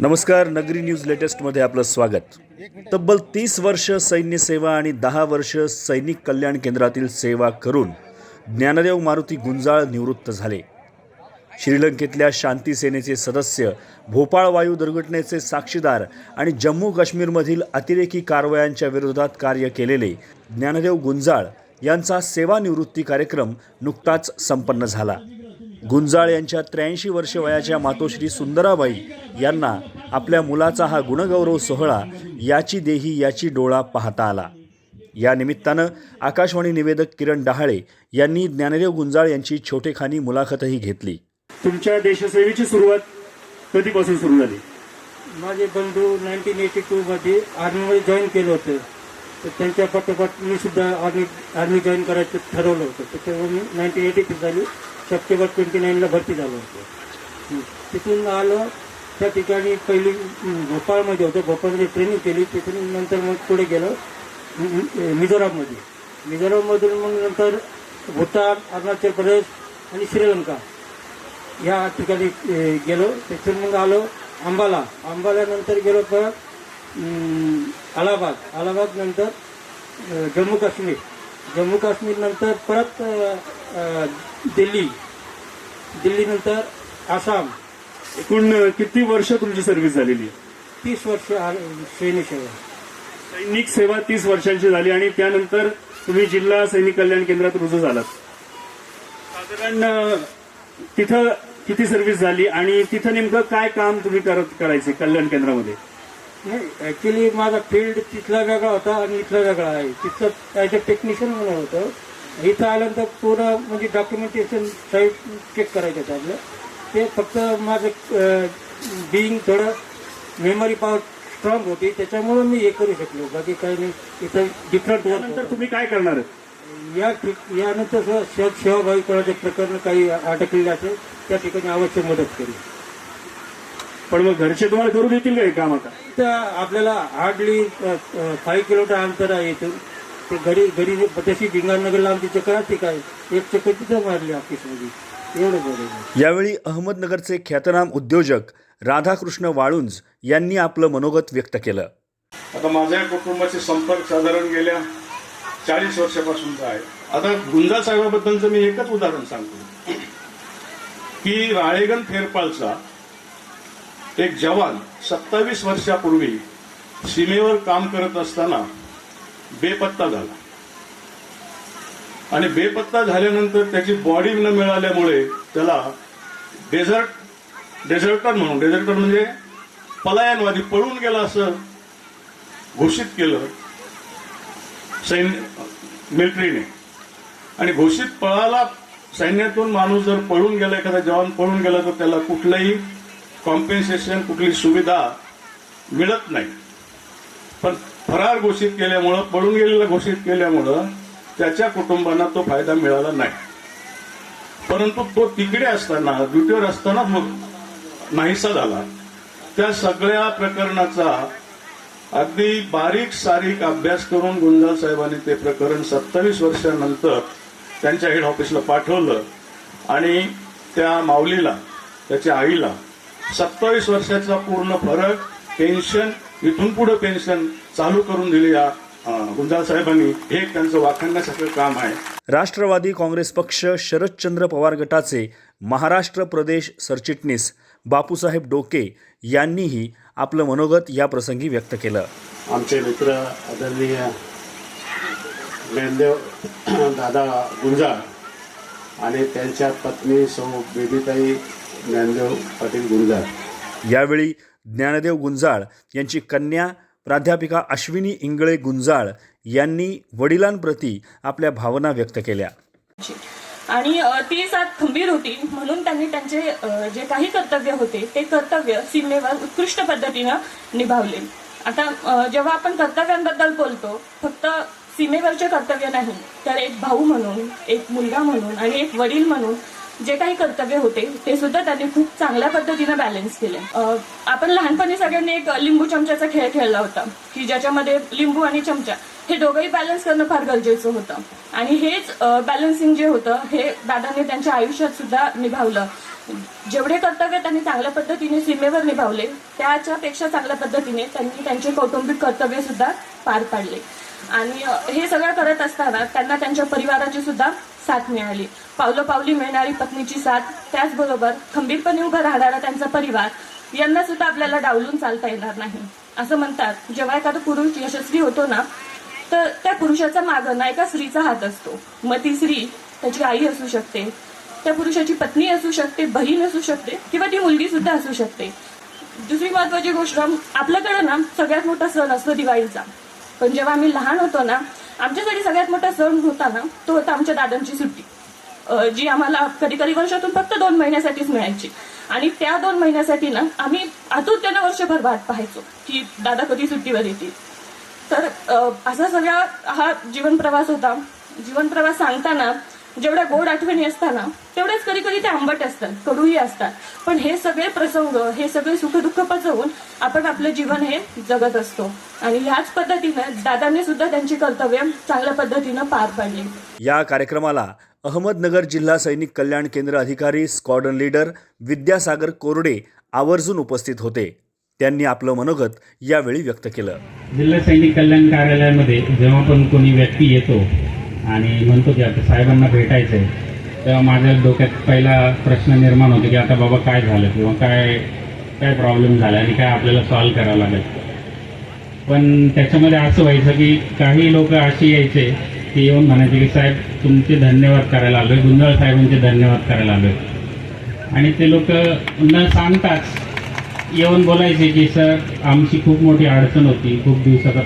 नमस्कार नगरी न्यूज लेटेस्टमध्ये आपलं स्वागत. तब्बल तीस वर्ष सैन्य सेवा आणि दहा वर्ष सैनिक कल्याण केंद्रातील सेवा करून ज्ञानदेव मारुती गुंजाळ निवृत्त झाले. श्रीलंकेतल्या शांती सेनेचे सदस्य भोपाळ वायू दुर्घटनेचे साक्षीदार आणि जम्मू काश्मीरमधील अतिरेकी कारवायांच्या विरोधात कार्य केलेले ज्ञानदेव गुंजाळ यांचा सेवानिवृत्ती कार्यक्रम नुकताच संपन्न झाला. गुंजाळ यांच्या त्र्याऐंशी वर्ष वयाच्या मातोश्री सुंदराबाई यांना आपल्या मुलाचा हा गुणगौरव सोहळा याची देही याची डोळा पाहता आला. या निमित्तानं आकाशवाणी निवेदक किरण डहाळे यांनी ज्ञानदेव गुंजाळ यांची छोटेखानी मुलाखतही घेतली. तुमच्या देशसेवेची सुरुवात कधीपासून सुरू झाली? माझे बंधू नाईन्टीन एटी टूमध्ये आर्मीमध्ये जॉईन केलं होतं. तर त्यांच्या पाठोपाठ मी सुद्धा आर्मी आर्मी जॉईन करायचं ठरवलं होतं. त्याच्यामुळे मी नाईन्टीन एटी टू झाली सप्टेंबर ट्वेंटी नाईनला भरती झालो होतो. तिथून आलो. त्या ठिकाणी पहिली भोपाळमध्ये होतं. भोपाळमध्ये ट्रेनिंग केली. तिथून नंतर मग पुढे गेलो. मिझोराममध्ये. मिझोराममधून मग नंतर भूतान अरुणाचल प्रदेश आणि श्रीलंका या ठिकाणी गेलो. तिथून मग आलो अंबाला. अंबाल्यानंतर गेलो परत अलाहाबाद. अलाहाबाद नंतर जम्मू काश्मीर. जम्मू काश्मीर नंतर परत अ, दिल्ली. दिल्लीनंतर आसाम. एकूण किती वर्ष तुमची सर्व्हिस झालेली? तीस वर्ष सैन्य सेवा. सैनिक सेवा तीस वर्षांची झाली आणि त्यानंतर तुम्ही जिल्हा सैनिक कल्याण केंद्रात रुजू झालात. साधारण तिथं किती सर्व्हिस झाली आणि तिथं नेमकं काय काम तुम्ही करत करायचे कल्याण केंद्रामध्ये? नाही ॲक्च्युली माझा फील्ड तिथला वेगळा होता आणि इथला वेगळा आहे. तिथलं ॲज अ टेक्निशियन म्हणून होतं. इथं आल्यानंतर पूर्ण म्हणजे डॉक्युमेंटेशन साईट चेक करायचं होतं आपलं. ते फक्त माझं बिईंग थोडं मेमरी पॉवर स्ट्रॉंग होती. त्याच्यामुळं मी हे करू शकलो. बाकी काही नाही. इथं डिफरंट वर्क तुम्ही काय करणार? या ठिक- यानंतर सेवाभावी करायचे प्रकरण काही अडकलेले असेल त्या ठिकाणी अवश्य मदत करू पण मग घरचे तुम्हाला करू देतील का हे काम आता? तर आपल्याला हार्डली फाईव्ह किलोमीटर अंतर आहे इथून. ते घरी घरी तशी भिंगारनगरला आमची चक्कर असते काय? एक चक्कर तिथं मारली ऑफिसमध्ये. एवढं बरं यावेळी अहमदनगरचे ख्यातनाम उद्योजक राधाकृष्ण वाळुंज यांनी आपलं मनोगत व्यक्त केलं. आता माझ्या कुटुंबाचे संपर्क साधारण गेल्या चाळीस वर्षापासूनचा आहे. आता गुंजा साहेबाबद्दलचं मी एकच उदाहरण सांगतो. की राळेगण फेरपालचा एक जवान सत्तावीस वर्षापूर्वी सीमेवर काम करत असताना बेपत्ता झाला. आणि बेपत्ता झाल्यानंतर त्याची बॉडी न मिळाल्यामुळे त्याला डेझर्ट डेझर्टर म्हणून डेझर्टर म्हणजे पलायनवादी पळून गेला असं घोषित केलं सैन्य मिलिटरीने. आणि घोषित पळाला सैन्यातून माणूस जर पळून गेला एखादा जवान पळून गेला तर त्याला कुठलंही कॉम्पेन्सेशन कुठली सुविधा मिळत नाही. पण फरार घोषित केल्यामुळं पळून गेलेला घोषित केल्यामुळं त्याच्या कुटुंबांना तो फायदा मिळाला नाही. परंतु तो तिकडे असताना ड्युटीवर असताना मग नाहीसा झाला. त्या सगळ्या प्रकरणाचा अगदी बारीक सारीक अभ्यास करून गुंजाळ साहेबांनी ते प्रकरण सत्तावीस वर्षानंतर त्यांच्या हेड ऑफिसला पाठवलं. आणि त्या माऊलीला त्याच्या आईला सत्तावीस वर्षाचा पूर्ण फरक पेन्शन इथून पुढे पेन्शन चालू करून दिली या गुंजाळ साहेबांनी. हे एक त्यांचं वाखाणण्यासारखं काम आहे. राष्ट्रवादी काँग्रेस पक्ष शरदचंद्र पवार गटाचे महाराष्ट्र प्रदेश सरचिटणीस बापूसाहेब डोके यांनीही आपलं मनोगत या प्रसंगी व्यक्त केलं. आमचे मित्र आदरणीय ज्ञानदेव दादा गुंजाळ आणि त्यांच्या पत्नी सौ बेबीताई ज्ञानदेव पाटील गुंजाळ. यावेळी ज्ञानदेव गुंजाळ यांची कन्या प्राध्यापिका अश्विनी इंगळे गुंजाळ यांनी वडिलांप्रती आपल्या भावना व्यक्त केल्या. आणि ती साथ खंबीर होती. म्हणून त्यांनी त्यांचे जे काही कर्तव्य होते ते कर्तव्य सीमेवर उत्कृष्ट पद्धतीनं निभावले. आता जेव्हा आपण कर्तव्यांबद्दल बोलतो फक्त सीमेवरचे कर्तव्य नाही तर एक भाऊ म्हणून एक मुलगा म्हणून आणि एक वडील म्हणून जे काही कर्तव्य होते ते सुद्धा त्यांनी खूप चांगल्या पद्धतीनं बॅलन्स केले. आपण लहानपणी सगळ्यांनी एक लिंबू चमच्याचा खेळ खेळला होता की ज्याच्यामध्ये लिंबू आणि चमचा हे दोघंही बॅलन्स करणं फार गरजेचं होतं. आणि हेच बॅलन्सिंग जे होतं हे दादांनी त्यांच्या आयुष्यात सुद्धा निभावलं. जेवढे कर्तव्य त्यांनी चांगल्या पद्धतीने सीमेवर निभावले त्याच्यापेक्षा चांगल्या पद्धतीने त्यांनी त्यांचे कौटुंबिक कर्तव्य सुद्धा पार पाडले. आणि हे सगळं करत असताना त्यांना त्यांच्या परिवाराची सुद्धा साथ मिळाली. पावलोपावली मिळणारी पत्नीची साथ त्याचबरोबर खंबीरपणे उभं राहणारा त्यांचा परिवार यांना सुद्धा आपल्याला डावलून चालता येणार नाही. असं म्हणतात. जेव्हा एखादा पुरुष यशस्वी होतो ना तर त्या पुरुषाचा मागं ना एका स्त्रीचा हात असतो. मग ती स्त्री त्याची आई असू शकते त्या पुरुषाची पत्नी असू शकते बहीण असू शकते किंवा ती मुलगी सुद्धा असू शकते. दुसरी महत्वाची गोष्ट आपल्याकडे ना सगळ्यात मोठा सण असतो दिवाळीचा. पण जेव्हा आम्ही लहान होतो ना आमच्यासाठी सगळ्यात मोठा सण होता ना तो होता आमच्या दादांची सुट्टी. जी आम्हाला कधी कधी वर्षातून फक्त दोन महिन्यासाठीच मिळायची. आणि त्या दोन महिन्यासाठी ना आम्ही आतुरतेनं वर्षभर वाट पाहायचो की दादा कधी सुट्टीवर येतील. तर असा सगळा हा जीवन प्रवास होता. जीवन प्रवास सांगताना जेवढ्या गोड आठवणी असताना तेवढेच कधी कधी ते आंबट असतात कडूही असतात. पण हे सगळे प्रसंग हे सगळे सुखदुःख पचवून आपण आपलं जीवन हे जगत असतो. आणि ह्याच पद्धतीनं दादांनी सुद्धा त्यांची कर्तव्य चांगल्या पद्धतीनं पार पाडली. या कार्यक्रमाला अहमदनगर जिल्हा सैनिक कल्याण केंद्र अधिकारी स्क्वॉडन लीडर विद्यासागर कोरडे आवर्जून उपस्थित होते. त्यांनी आपलं मनोगत यावेळी व्यक्त केलं. जिल्हा सैनिक कल्याण कार्यालयामध्ये जेव्हा पण कोणी व्यक्ती येतो आणि म्हणतो की आता साहेबांना भेटायचं आहे तेव्हा माझ्या डोक्यात पहिला प्रश्न निर्माण होतो की आता बाबा काय झालं किंवा काय काय प्रॉब्लेम झाला आणि काय आपल्याला सॉल्व्ह करावं लागेल. पण त्याच्यामध्ये असं व्हायचं की काही लोक अशी यायचे की येऊन म्हणायचे की साहेब तुमचे धन्यवाद करायला आलोय गुंजाळ साहेबांचे धन्यवाद करायला आलोय. आणि ते लोक न सांगताच येऊन बोलायचे की सर आमची खूप मोठी अडचण होती खूप दिवसाचा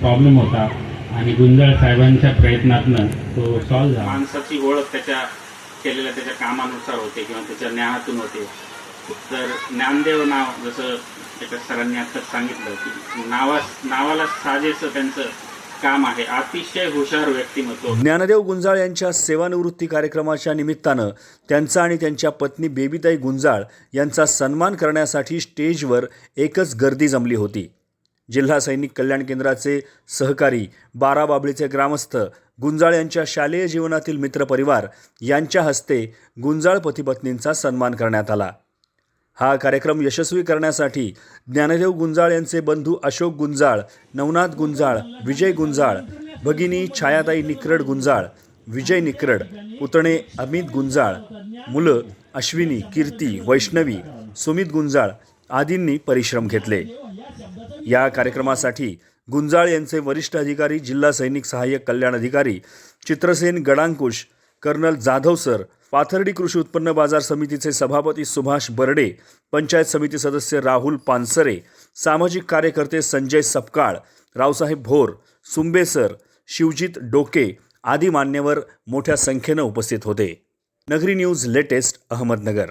प्रॉब्लेम होता. आणि गुंजाळ साहेबांच्या प्रयत्नातनं तो सॉल्व्ह झाला. माणसाची ओळख त्याच्या केलेल्या त्याच्या कामानुसार होते किंवा त्याच्या ज्ञानातून होते. तर ज्ञानदेव नाव जसं त्याच्या सरांनी आत्ताच सांगितलं की नावा नावाला साजेसं त्यांचं काम आहे. अतिशय हुशार व्यक्तिमत्व. ज्ञानदेव गुंजाळ यांच्या सेवानिवृत्ती कार्यक्रमाच्या निमित्तानं त्यांचा आणि त्यांच्या पत्नी बेबीताई गुंजाळ यांचा सन्मान करण्यासाठी स्टेजवर एकच गर्दी जमली होती. जिल्हा सैनिक कल्याण केंद्राचे सहकारी बाराबाबळीचे ग्रामस्थ गुंजाळ यांच्या शालेय जीवनातील मित्रपरिवार यांच्या हस्ते गुंजाळ पतीपत्नींचा सन्मान करण्यात आला. हा कार्यक्रम यशस्वी करण्यासाठी ज्ञानदेव गुंजाळ यांचे बंधू अशोक गुंजाळ नवनाथ गुंजाळ विजय गुंजाळ भगिनी छायाताई निकरड गुंजाळ विजय निकरड पुतणे अमित गुंजाळ मुलं अश्विनी कीर्ती वैष्णवी सुमित गुंजाळ आदींनी परिश्रम घेतले. या कार्यक्रमासाठी गुंजाळ यांचे वरिष्ठ अधिकारी जिल्हा सैनिक सहाय्यक कल्याण अधिकारी चित्रसेन गडांकुश कर्नल जाधव सर पाथर्डी कृषी उत्पन्न बाजार समितीचे सभापती सुभाष बर्डे पंचायत समिती सदस्य राहुल पानसरे सामाजिक कार्यकर्ते संजय सपकाळ रावसाहेब भोर सुंबे सर शिवजित डोके आदी मान्यवर मोठ्या संख्येनं उपस्थित होते. नगरी न्यूज लेटेस्ट अहमदनगर.